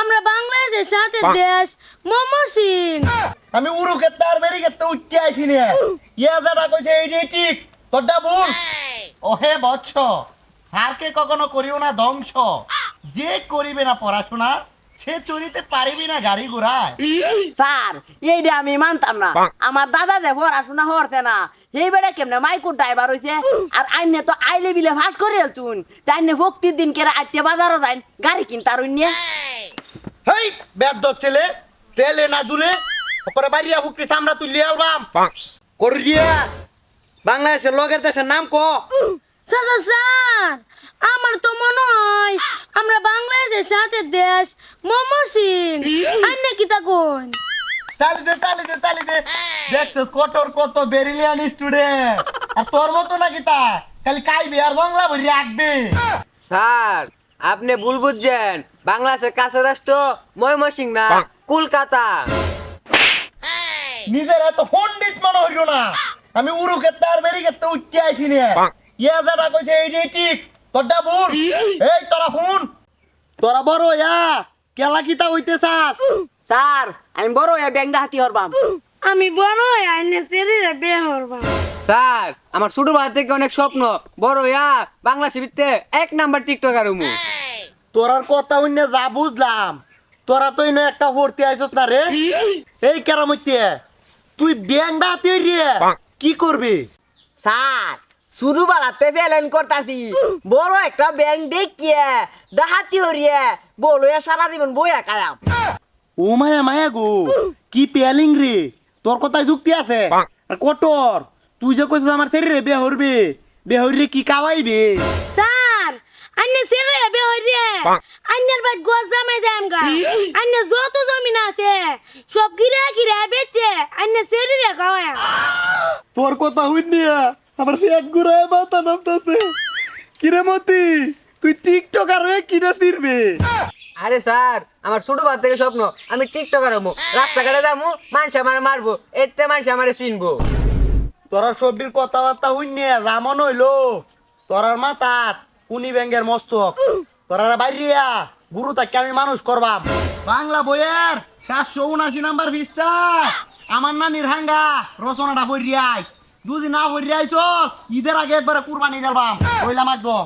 আমরা বাংলাদেশের সাথে দেশ। মোমো সিং। আমি ক্ষেত্রে আর বেরি ক্ষেত্রে উঠতে আইছি নে। ইয়া যারা কইছে এই যে ঠিক তোরটা ভুল। ওহে বৎস স্যারকে কখনো করিও না ধ্বংস। যে করিবে না পড়াশোনা সে চুরিতে পারিবি না গাড়ি ঘোড়ায়। স্যার এইটা আমি মানতাম না। আমার দাদা যে পড়াশোনা হরতে না এই বেড়ে কেমনে মাইকুর ড্রাইভার হইছে? আর আইনে তো আইলে বিলে ফাঁস করে চুন তাই ভক্তির দিন কেরা আটটে বাজারও যাই গাড়ি কিনতার নিয়ে হেই বেদ ছেলে তেলে না জুলে ওপরে বাইরিয়া ফুকরি সামরা তুই লিয়ে আলবাম করিয়া বাংলাদেশের লগের দেশের নাম ক? স্যার আমার তো মনে হয় আমরা বাংলাদেশের সাথে দেশ মোমো সিং। আর নাকি তালি দে তালি দে তালি দে। দেখছিস কতর কত বেরিলিয়ান স্টুডেন্ট। আর তোর মতো নাকি তা? খালি কাইবি আর বাংলা ভরি রাখবে স্যার আপনি ভুল বুঝছেন। বাংলাদেশের কাছে রাষ্ট্র ময়মনসিং না কলকাতা। নিজের এত পণ্ডিত মনে হইল না। আমি উড়ু ক্ষেত্রে আর বেরি ক্ষেত্রে উঠতে আইছি নে। ইয়া যারা কইছে এই যে ঠিক তোরটা ভুল এই তোরা শুন। তোরা বড় ইয়া কেলা কিতা হইতে চাস স্যার আমি বড় ব্যাংকটা হাতি হরবাম। আমি বড় হয়ে আইনে শরীরে বে হরবা স্যার আমার ছোট ভাই থেকে অনেক স্বপ্ন। বড় ইয়া বাংলা শিবিরতে এক নাম্বার টিকটকার উমু তোরার কথা হইনে যা বুঝলাম। তোরা তো ইনো একটা ভর্তি আইছস না রে? এই কেরামইতে তুই ব্যাংক ডাতি রে। কি করবি? স্যার শুরু বালাতে প্যালেন করতাছি। বড় একটা ব্যাংক দেখিয়ে ডাহাতি হরিয়ে বলো সারা জীবন বইয়া কায়াম ও মায়া মায়া গো কি পেলিং রে? তোর কথায় যুক্তি আছে? আর কটর তুই যে কইছিস আমার শরীরে বে হরবে বে হরবে কি কাওয়াইবে স্যার বে আইনের বাদ গোস জামাই যাম গা আইনে যত জমিন আছে সব গিরা গিরা বেচে আইনে শরীরে খাওয়া তোর কথা হইনি আমার পেট ঘুরায় মাথা নামতাছে। কিরে মতি তুই টিকটকার হয়ে কিনে ফিরবে? আরে স্যার আমার ছোট ভাই থেকে স্বপ্ন আমি টিকটকার হমু রাস্তাঘাটে যাব মানুষ আমার মারবো এতে মানুষ আমার চিনবো। তোরা সবজির কথাবার্তা হইনি যেমন হইল। তোরার মাথাত কুনি ব্যাঙ্গের মস্তক। তোরা বাইরিয়া, গুরু তাকে আমি মানুষ করবাম। বাংলা বইয়ের সাতশো উনাশি নাম্বার বিশটা আমার না নির্হাঙ্গা রচনাটা বইরিয়াই দুদিন না বইরিয়াইছ ঈদের আগে একবারে কুরবানি দেবাম কইলাম একদম